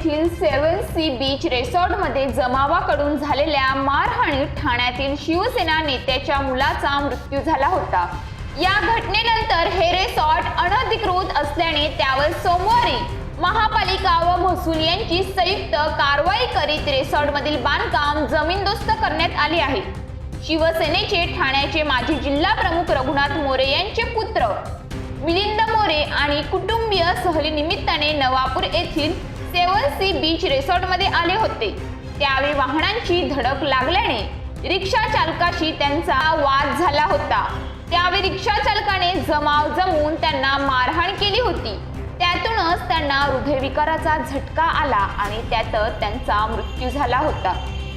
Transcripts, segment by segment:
येथील seven sea beach रेसॉर्टमध्ये जमावाकडून झालेल्या मारहाणीत ठाण्यातील शिवसेना नेत्याच्या मुलाचा मृत्यू झाला होता. या घटनेनंतर हे रेसॉर्ट अनधिकृत असल्याने त्यावर सोमवारी महापालिका व महसूल यांची संयुक्त कारवाई करीत रेसॉर्टमधील बांधकाम जमीनदोस्त करण्यात आले आहे. शिवसेनेचे ठाण्याचे माजी जिल्हा प्रमुख रघुनाथ मोरे यांचे पुत्र मिलिंद मोरे आणि कुटुंबीय सहलीनिमित्ताने नवापूर येथील सेवन सी बीच रिसॉर्टमध्ये आले होते. त्यावेळी वाहनांची धडक लागल्याने रिक्षा चालकाशी त्यांचा वाद झाला होता. त्यावेळी रिक्षा चालकाने जमाव जमवून त्यांना मारहाण केली होती. त्यातूनच त्यांना हृदयविकाराचा झटका आला आणि त्यातच त्यांचा मृत्यू झाला होता.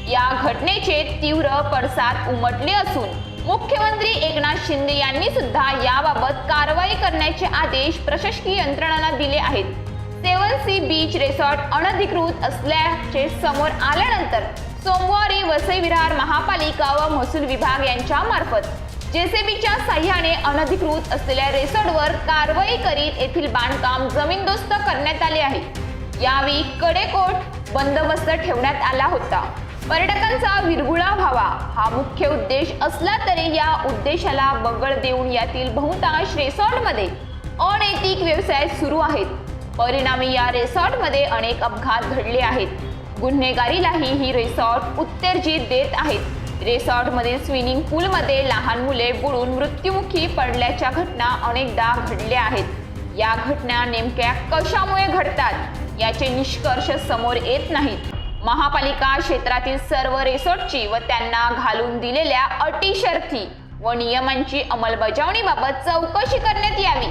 या घटनेचे तीव्र पडसाद उमटले असून मुख्यमंत्री एकनाथ शिंदे यांनी सुद्धा याबाबत कारवाई करण्याचे आदेश प्रशासकीय यंत्रणांना दिले आहेत. सेवन सी बीच रेसॉर्ट अनधिकृत असल्याचे समोर आल्यानंतर सोमवारी वसई विरार महापालिका व महसूल विभाग यांच्या मार्फत जेसीबीच्या साह्याने अनधिकृत असलेल्या रेसॉर्टवर कारवाई करीत येथील बांधकाम जमीनदोस्त करण्यात आले आहे. यावेळी कडेकोट बंदोबस्त ठेवण्यात आला होता. पर्यटकांचा विरगुळा व्हावा हा मुख्य उद्देश असला तरी या उद्देशाला बगळ देऊन यातील बहुतांश रेसॉर्टमध्ये अनैतिक व्यवसाय सुरू आहेत. परिणामी या रेसॉर्टमध्ये अनेक अपघात घडले आहेत. गुन्हेगारीलाही ही रेसॉर्ट उत्तेजित देत आहेत. रेसॉर्टमधील स्विमिंग पूलमध्ये लहान मुले बुडून मृत्युमुखी पडल्याच्या घटना अनेकदा घडल्या आहेत. या घटना नेमक्या कशामुळे घडतात याचे निष्कर्ष समोर येत नाहीत. महापालिका क्षेत्रातील सर्व रिसॉर्टची व त्यांना घालून दिलेल्या अटी शर्थी व नियमांची अंमलबजावणीबाबत चौकशी करण्यात यावी.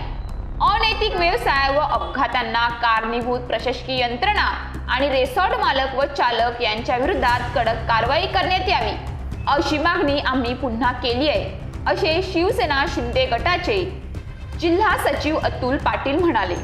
अनैतिक व्यवसाय व अपघातांना कारणीभूत प्रशासकीय यंत्रणा आणि रेसॉर्ट मालक व चालक यांच्या विरोधात कडक कारवाई करण्यात यावी. अशी मागणी आम्ही पुन्हा केली आहे. असे शिवसेना शिंदे गटाचे जिल्हा सचिव अतुल पाटील म्हणाले.